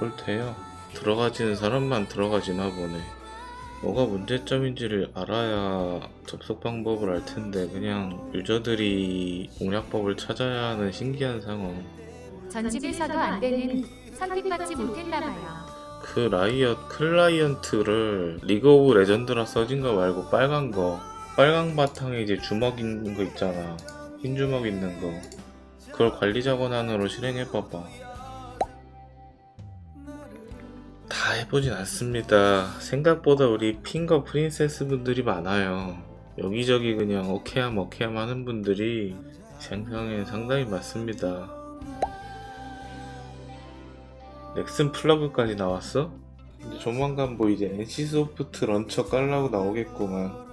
옳대요. 들어가지는 사람만 들어가지나 보네. 뭐가 문제점인지를 알아야 접속 방법을 알 텐데 그냥 유저들이 공략법을 찾아야 하는 신기한 상황. 전집에서도 안 되는 선택받지 못했나 봐요. 그 라이엇 클라이언트를 리그 오브 레전드라 써진 거 말고 빨간 거 빨강 바탕에 이제 주먹 있는 거 있잖아 흰 주먹 있는 거 그걸 관리자 권한으로 실행해봐봐 다 해보진 않습니다 생각보다 우리 핑거 프린세스 분들이 많아요 여기저기 그냥 오케이함 오케이함 하는 분들이 생성에 상당히 많습니다 넥슨 플러그까지 나왔어? 이제 조만간 뭐 이제 NC소프트 런처 깔라고 나오겠구만.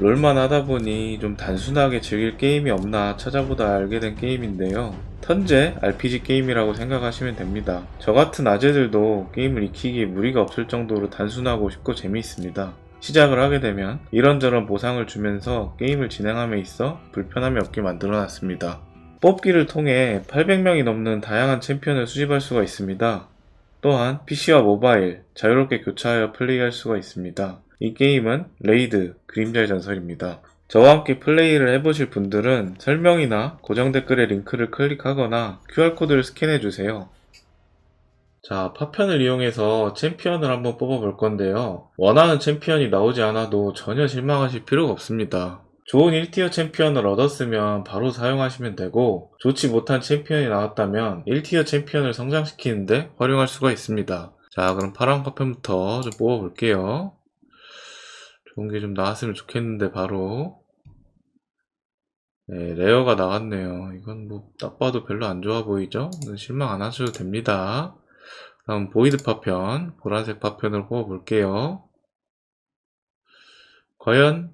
롤만 하다 보니 좀 단순하게 즐길 게임이 없나 찾아보다 알게 된 게임인데요. 턴제 RPG 게임이라고 생각하시면 됩니다. 저 같은 아재들도 게임을 익히기에 무리가 없을 정도로 단순하고 쉽고 재미있습니다. 시작을 하게 되면 이런저런 보상을 주면서 게임을 진행함에 있어 불편함이 없게 만들어 놨습니다. 뽑기를 통해 800명이 넘는 다양한 챔피언을 수집할 수가 있습니다. 또한 PC와 모바일 자유롭게 교차하여 플레이할 수가 있습니다. 이 게임은 레이드 그림자의 전설입니다. 저와 함께 플레이를 해보실 분들은 설명이나 고정 댓글에 링크를 클릭하거나 QR코드를 스캔해주세요. 자, 파편을 이용해서 챔피언을 한번 뽑아볼 건데요. 원하는 챔피언이 나오지 않아도 전혀 실망하실 필요가 없습니다. 좋은 1티어 챔피언을 얻었으면 바로 사용하시면 되고 좋지 못한 챔피언이 나왔다면 1티어 챔피언을 성장시키는데 활용할 수가 있습니다. 자 그럼 파란 파편부터 좀 뽑아볼게요. 좋은 게 좀 나왔으면 좋겠는데 바로 네, 레어가 나왔네요. 이건 뭐 딱 봐도 별로 안 좋아 보이죠? 실망 안 하셔도 됩니다. 다음 보이드 파편, 보라색 파편을 뽑아 볼게요. 과연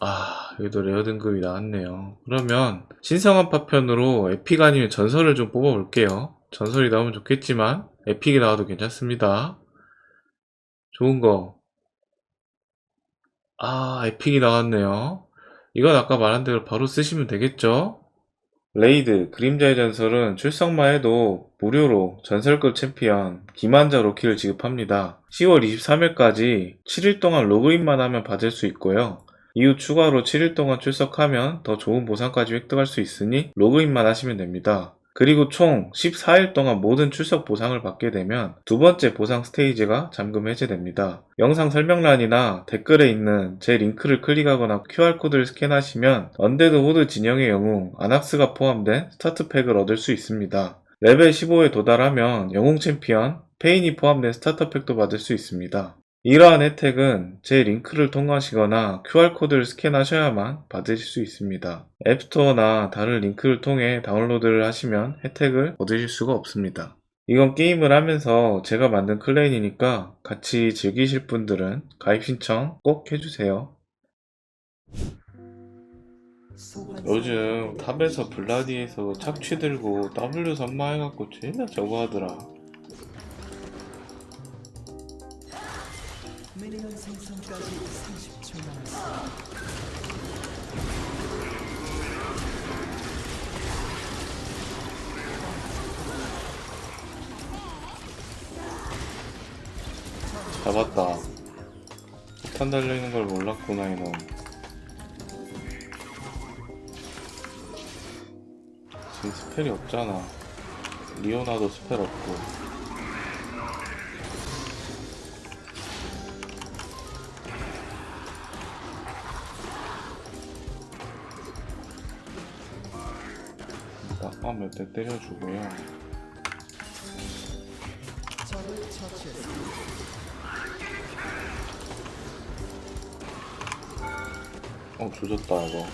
아, 여기도 레어 등급이 나왔네요. 그러면 신성한 파편으로 에픽 아니면 전설을 좀 뽑아 볼게요. 전설이 나오면 좋겠지만 에픽이 나와도 괜찮습니다. 좋은 거. 아, 에픽이 나왔네요. 이건 아까 말한 대로 바로 쓰시면 되겠죠? 레이드, 그림자의 전설은 출석만 해도 무료로 전설급 챔피언 기만자 로키를 지급합니다. 10월 23일까지 7일 동안 로그인만 하면 받을 수 있고요. 이후 추가로 7일 동안 출석하면 더 좋은 보상까지 획득할 수 있으니 로그인만 하시면 됩니다. 그리고 총 14일 동안 모든 출석 보상을 받게 되면 두 번째 보상 스테이지가 잠금 해제됩니다. 영상 설명란이나 댓글에 있는 제 링크를 클릭하거나 QR코드를 스캔하시면 언데드 호드 진영의 영웅 아낙스가 포함된 스타트팩을 얻을 수 있습니다. 레벨 15에 도달하면 영웅 챔피언 페인이 포함된 스타터팩도 받을 수 있습니다. 이러한 혜택은 제 링크를 통하시거나 QR코드를 스캔하셔야만 받으실 수 있습니다. 앱스토어나 다른 링크를 통해 다운로드를 하시면 혜택을 얻으실 수가 없습니다. 이건 게임을 하면서 제가 만든 클레인이니까 같이 즐기실 분들은 가입 신청 꼭 해주세요. 요즘 탑에서 블라디에서 착취 들고 W 선마 해갖고 죄나 저거 하더라. 잡았다. 폭탄 달려있는 걸 몰랐구나, 이놈. 지금 스펠이 없잖아. 리오나도 스펠 없고. 몇 대 때려주고요. 어, 조졌다, 이거.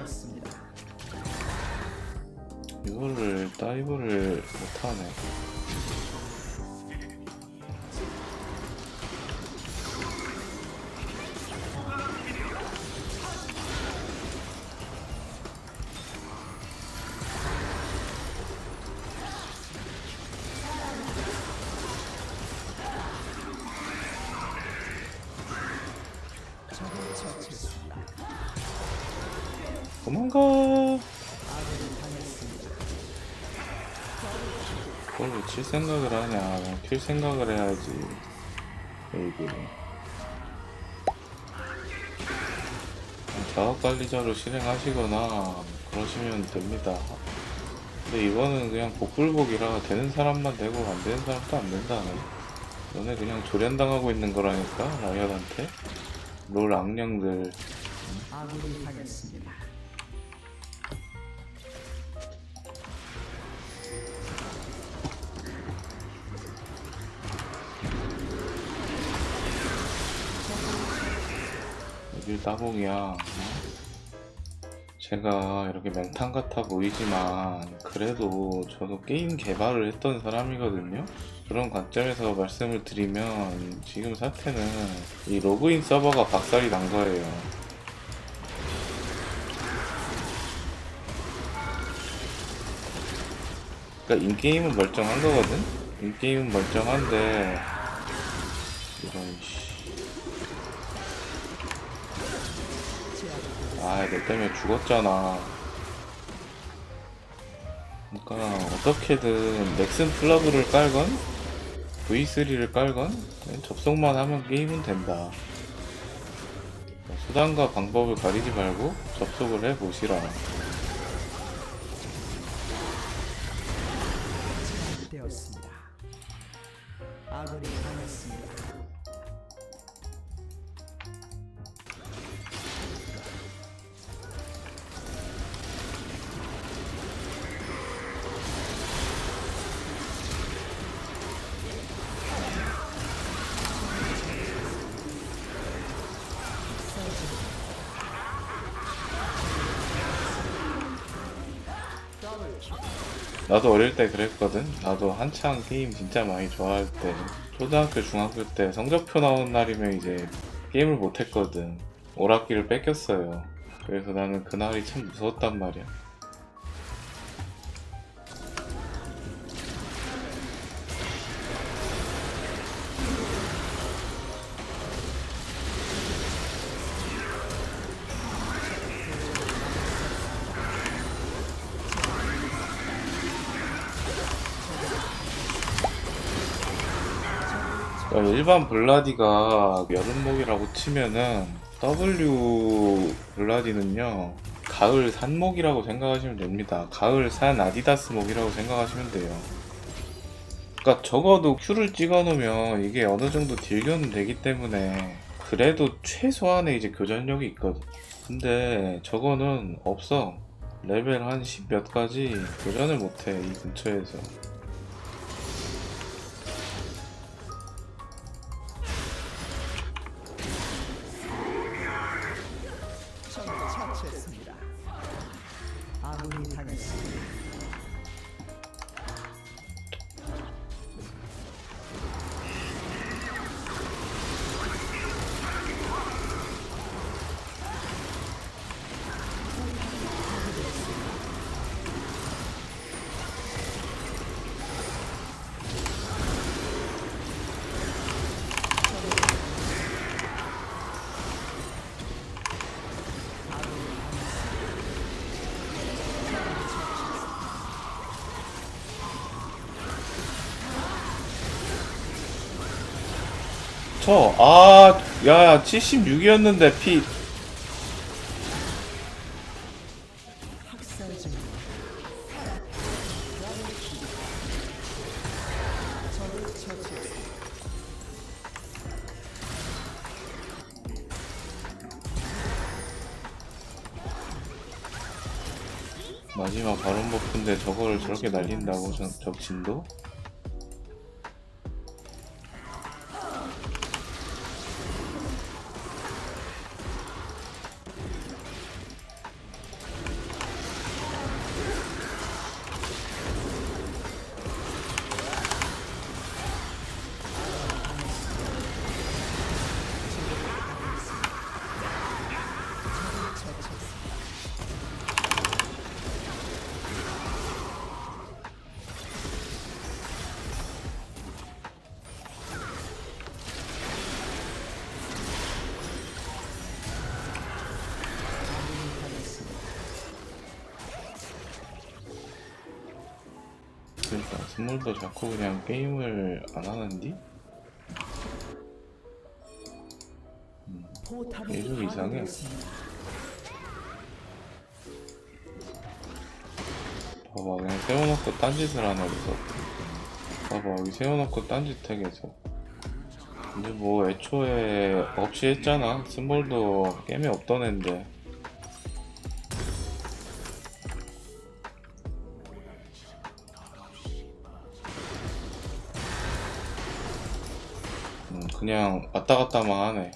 당했습니다. 이거를 다이브를 못하네. 킬 생각을 해야지. 에이구. 작업 관리자로 실행하시거나 그러시면 됩니다. 근데 이거는 그냥 복불복이라 되는 사람만 되고 안 되는 사람도 안 된다네. 너네 그냥 조련당하고 있는 거라니까 라이언한테. 롤 악령들. 아군이 당했습니다. 여길 따봉이야. 어? 제가 이렇게 맹탕 같아 보이지만 그래도 저도 게임 개발을 했던 사람이거든요. 그런 관점에서 말씀을 드리면 지금 사태는 이 로그인 서버가 박살이 난 거예요. 그러니까 인게임은 멀쩡한 거거든. 인게임은 멀쩡한데 이런 씨. 아, 너 때문에 죽었잖아. 그러니까 어떻게든 넥슨 플러그를 깔건 V3를 깔건 접속만 하면 게임은 된다. 수단과 방법을 가리지 말고 접속을 해 보시라. 나도 어릴 때 그랬거든. 나도 한창 게임 진짜 많이 좋아할 때 초등학교 중학교 때 성적표 나오는 날이면 이제 게임을 못했거든. 오락기를 뺏겼어요. 그래서 나는 그날이 참 무서웠단 말이야. 일반 블라디가 여름목이라고 치면은 W 블라디는요 가을 산목이라고 생각하시면 됩니다. 가을 산 아디다스 목이라고 생각하시면 돼요. 그러니까 적어도 Q를 찍어 놓으면 이게 어느 정도 딜교는 되기 때문에 그래도 최소한의 이제 교전력이 있거든. 근데 저거는 없어. 레벨 한 10몇 가지 교전을 못해 이 근처에서. 쳐. 아, 야, 76이었는데 피. 마지막 바론 버프인데 저거를 저렇게 날린다고 저, 저 진도? 스몰도 자꾸 그냥 게임을 안 하는디? 포탑이 이거 이상해. 봐봐 그냥 세워놓고 딴짓을 하네 계속 봐봐 여기 세워놓고 딴짓해 계속 이제 뭐 애초에 없이 했잖아 스몰도 게임이 없던 앤데 그냥 왔다 갔다만 하네.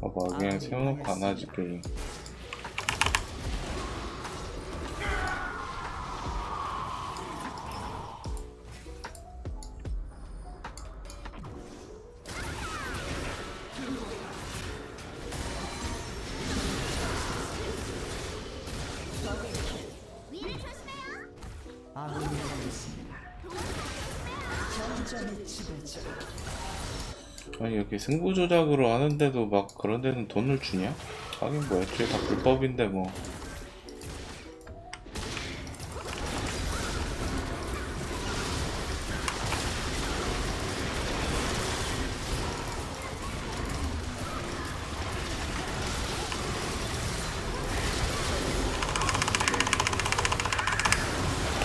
봐봐 그냥 세워놓고 안 하지 게임 아니 이렇게 승부 조작으로 하는데도 막 그런 데는 돈을 주냐? 하긴 뭐 애초에 다 불법인데 뭐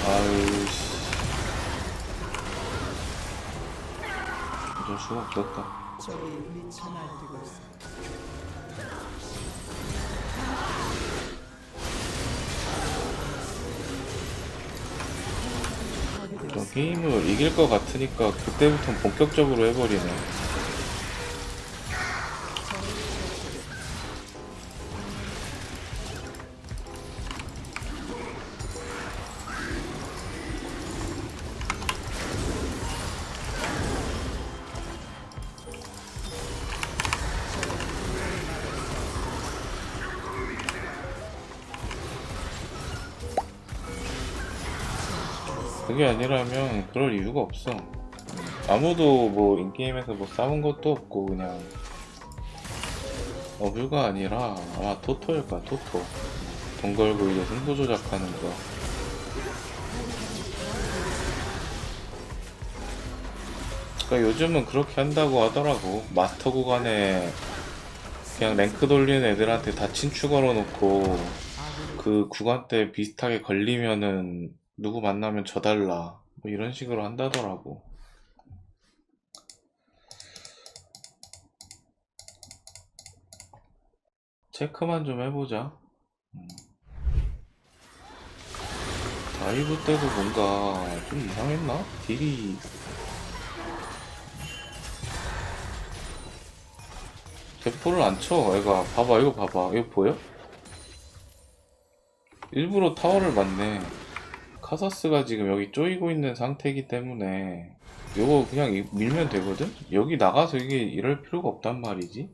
아유 씨 어쩔 수가 없었다. 저 게임을 이길 것 같으니까 그때부터 본격적으로 해버리네. 아니라면 그럴 이유가 없어. 아무도 뭐 인게임에서 뭐 싸운 것도 없고 그냥 어뷰가 아니라 아마 토토일 거야 토토. 돈 걸고 이제 승부 조작하는 거. 그러니까 요즘은 그렇게 한다고 하더라고. 마스터 구간에 그냥 랭크 돌리는 애들한테 다 친추 걸어놓고 그 구간 때 비슷하게 걸리면은 누구 만나면 져달라 뭐 이런 식으로 한다더라고 체크만 좀 해보자 음. 다이브 때도 뭔가 좀 이상했나? 딜이 대포를 안 쳐, 애가. 봐봐, 이거 봐봐. 이거 보여? 일부러 타워를 맞네. 카사스가 지금 여기 쪼이고 있는 상태이기 때문에 요거 그냥 이- 밀면 되거든? 여기 나가서 이게 이럴 필요가 없단 말이지.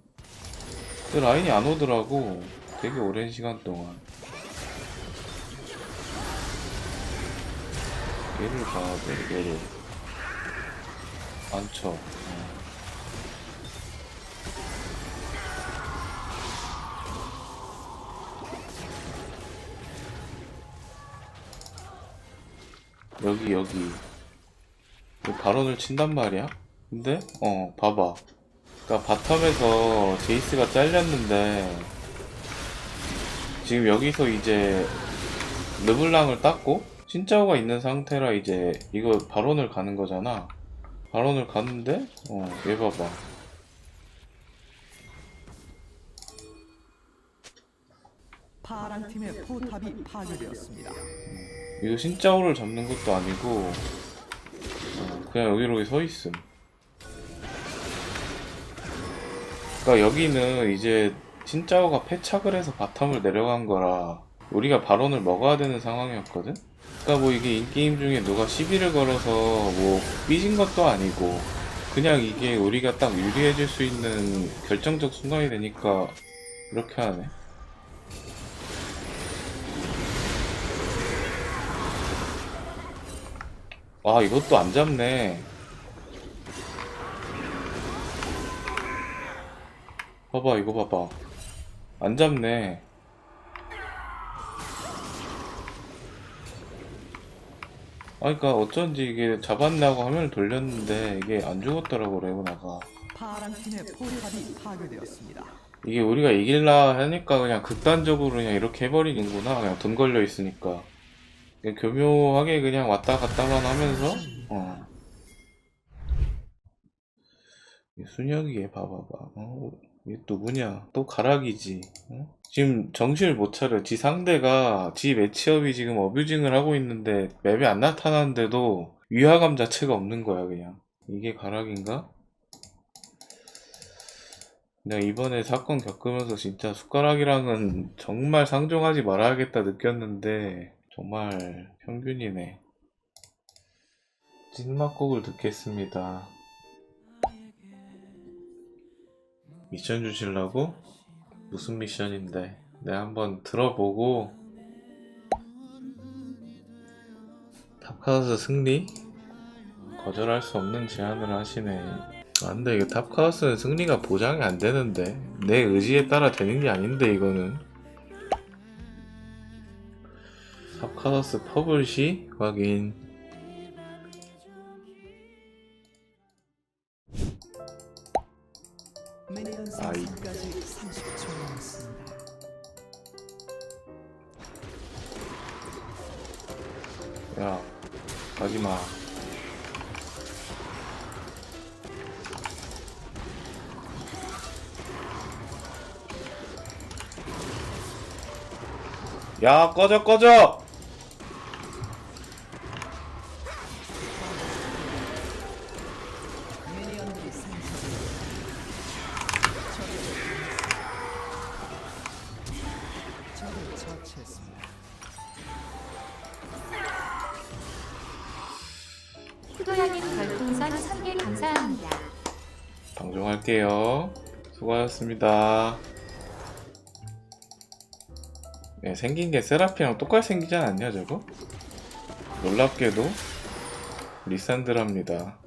근데 라인이 안 오더라고. 되게 오랜 시간 동안. 얘를 봐야 돼, 얘를. 안 쳐. 여기 여기. 그 발언을 친단 말이야? 근데? 어 봐봐. 그니까 바텀에서 제이스가 잘렸는데 지금 여기서 이제 르블랑을 땄고 신짜오가 있는 상태라 이제 이거 발언을 가는 거잖아. 발언을 가는데 어얘 봐봐. 파란 팀의 포탑이 파괴되었습니다. 이거 신짜오를 잡는 것도 아니고 어, 그냥 여기로 서 있음. 그러니까 여기는 이제 신짜오가 패착을 해서 바텀을 내려간 거라 우리가 발언을 먹어야 되는 상황이었거든. 그러니까 뭐 이게 인게임 중에 누가 시비를 걸어서 뭐 삐진 것도 아니고 그냥 이게 우리가 딱 유리해질 수 있는 결정적 순간이 되니까 이렇게 하네. 아 이것도 안 잡네. 봐봐 이거 봐봐. 안 잡네. 아 그니까 어쩐지 이게 잡았나고 화면을 돌렸는데 이게 안 죽었더라고 레오나가. 파란 팀의 포탑이 파괴되었습니다. 이게 우리가 이길라 하니까 그냥 극단적으로 그냥 이렇게 해버리는구나. 그냥 돈 걸려 있으니까 교묘하게 그냥 왔다 갔다만 하면서? 어. 이 순혁이 얘 봐봐봐 어, 얘 누구냐? 또 가락이지. 어? 지금 정신을 못 차려. 지 상대가 지 매치업이 지금 어뷰징을 하고 있는데 맵에 안 나타나는데도 위화감 자체가 없는 거야 그냥. 이게 가락인가? 내가 이번에 사건 겪으면서 진짜 숟가락이랑은 정말 상종하지 말아야겠다 느꼈는데 정말 평균이네. 찐막곡을 듣겠습니다. 미션 주실라고? 무슨 미션인데? 내가 한번 들어보고 탑카우스 승리? 거절할 수 없는 제안을 하시네. 안 돼, 이거 탑카우스는 승리가 보장이 안 되는데. 내 의지에 따라 되는 게 아닌데, 이거는. 탑카우스 퍼블시? 확인. 미니언 아이. 생성까지 30초 남았습니다. 야, 가지마. 야, 꺼져, 꺼져! 고하셨습니다. 네, 생긴 게 세라피랑 똑같이 생기지 않았냐, 저거? 놀랍게도 리산드랍니다.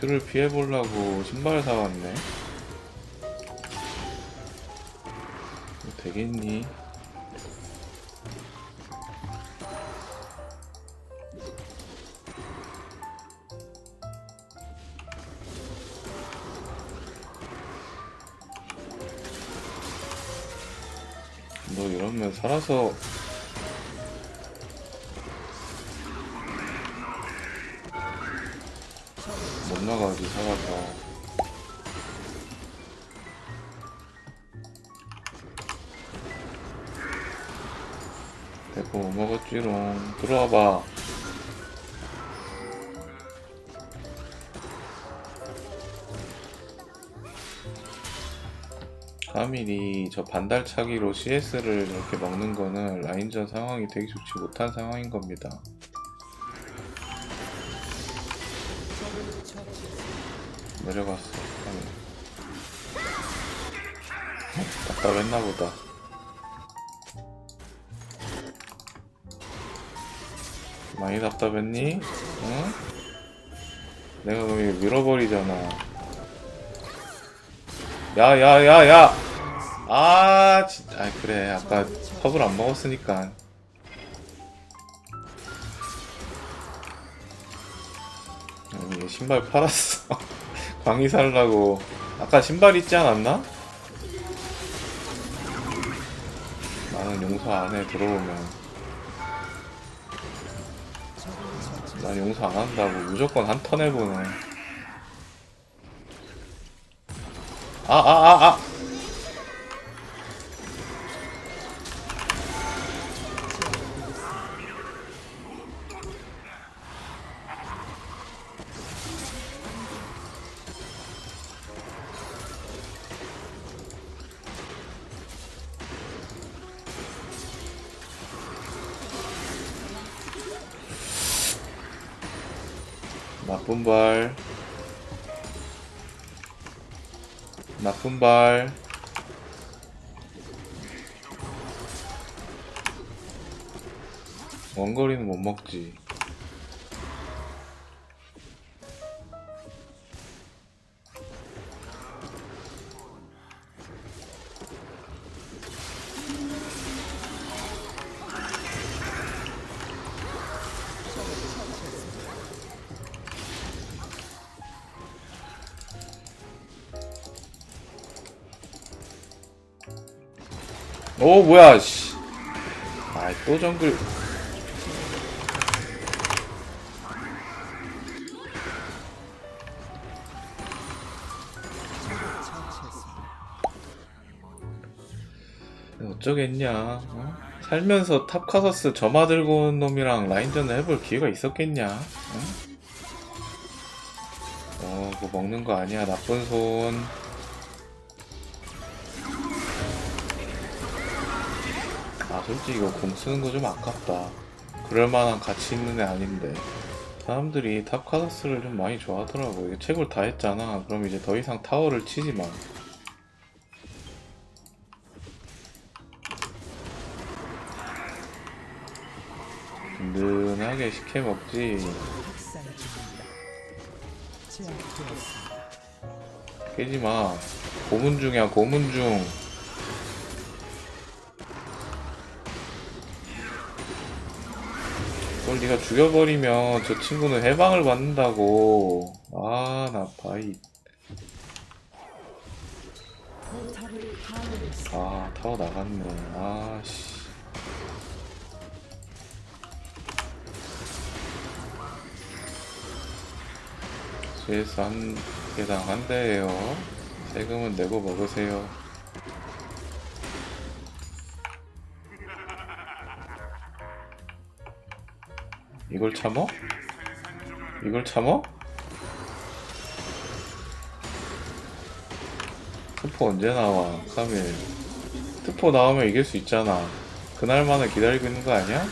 큐를 피해보려고 신발을 사왔네. 이거 되겠니? 살아서. 못 나가지 살아서 대포 못 먹었지롱. 들어와봐 카밀이 저 반달차기로 CS를 이렇게 먹는 거는 라인전 상황이 되게 좋지 못한 상황인 겁니다. 내려갔어. 카밀. 답답했나 보다. 많이 답답했니? 응? 내가 그럼 밀어버리잖아. 야, 야, 야, 야! 아, 진짜. 아, 그래. 아까 컵을 안 먹었으니까. 여기 신발 팔았어. 광희 살라고. 아까 신발 있지 않았나? 나는 용서 안 해, 들어오면. 난 용서 안 한다고. 무조건 한 턴 해보네. 아, 아, 아, 아! 나쁜 발. 나쁜 발. 원거리는 못 먹지. 오 뭐야 씨. 아이 또 정글. 어쩌겠냐 어? 살면서 탑카서스 점화 들고 온 놈이랑 라인전을 해볼 기회가 있었겠냐 어? 어 그거 먹는 거 아니야 나쁜 손 솔직히 이거 공 쓰는 거 좀 아깝다. 그럴만한 가치 있는 애 아닌데. 사람들이 탑카서스를 좀 많이 좋아하더라고. 이거 채굴 다 했잖아. 그럼 이제 더 이상 타워를 치지 마. 든든하게 식혜 먹지. 제압되었습니다. 깨지 마. 고문 중이야 고문 중 그걸 네가 죽여버리면 저 친구는 해방을 받는다고. 아나 바이. 아 타워 나갔네. 아씨. CS 한 개당 한 대예요. 세금은 내고 먹으세요 이걸 참어? 이걸 참어? 스포 언제 나와 카밀 스포 나오면 이길 수 있잖아 그날만을 기다리고 있는 거 아니야?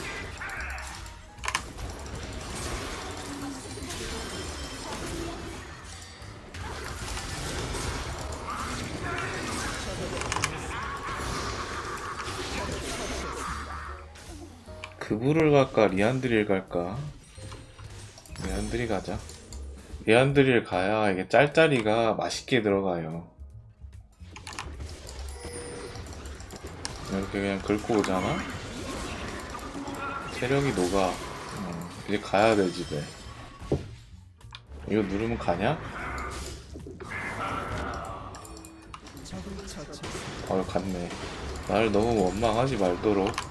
그부를 갈까? 리안드릴 갈까? 리안드릴 가자. 리안드릴 가야 이게 짤짤이가 맛있게 들어가요. 이렇게 그냥 긁고 오잖아? 체력이 녹아. 어, 이제 가야 돼 집에. 이거 누르면 가냐? 어 갔네. 나를 너무 원망하지 말도록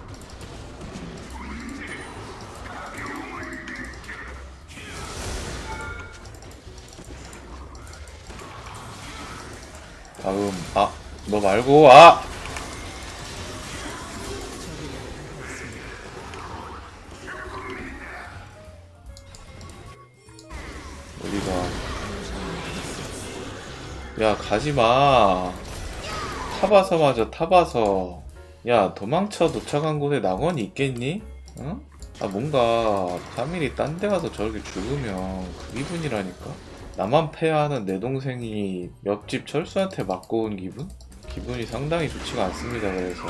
다음. 아 너 말고 아! 어디가? 야 가지마. 타봐서 맞아 타봐서. 야 도망쳐. 도착한 곳에 낙원이 있겠니? 응? 아 뭔가 카밀이 딴 데 가서 저렇게 죽으면 그 기분이라니까 나만 패하는 내 동생이 옆집 철수한테 맞고 온 기분? 기분이 상당히 좋지가 않습니다 그래서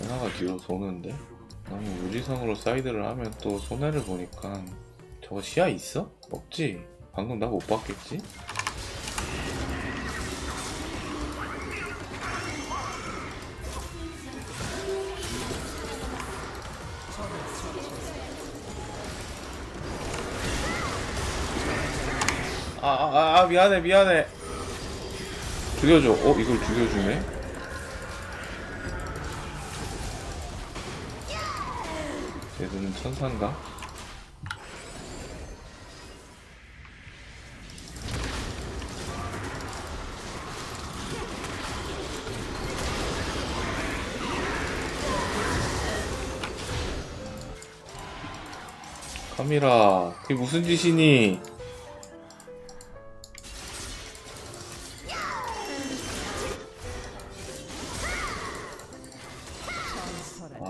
하나가 뒤로 도는데 너무 무지성으로 사이드를 하면 또 손해를 보니까 저거 시야 있어? 없지? 방금 나 못 봤겠지? 아, 아, 아, 미안해, 미안해. 죽여줘. 어, 이걸 죽여주네? 쟤들은 천사인가? 카미라, 그게 무슨 짓이니?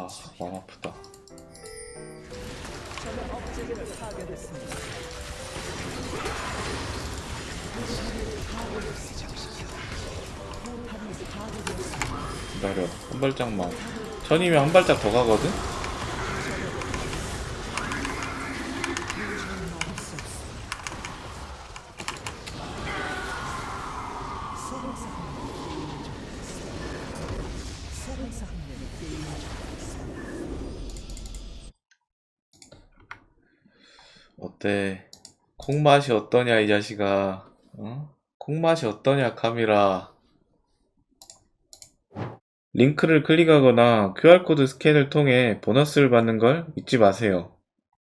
아, 마음 아프다. 기다려. 한 발짝만. 천이면 한 발짝 더 가거든? 어때? 콩맛이 어떠냐, 이 자식아. 어? 콩맛이 어떠냐, 카미라. 링크를 클릭하거나 QR코드 스캔을 통해 보너스를 받는 걸 잊지 마세요.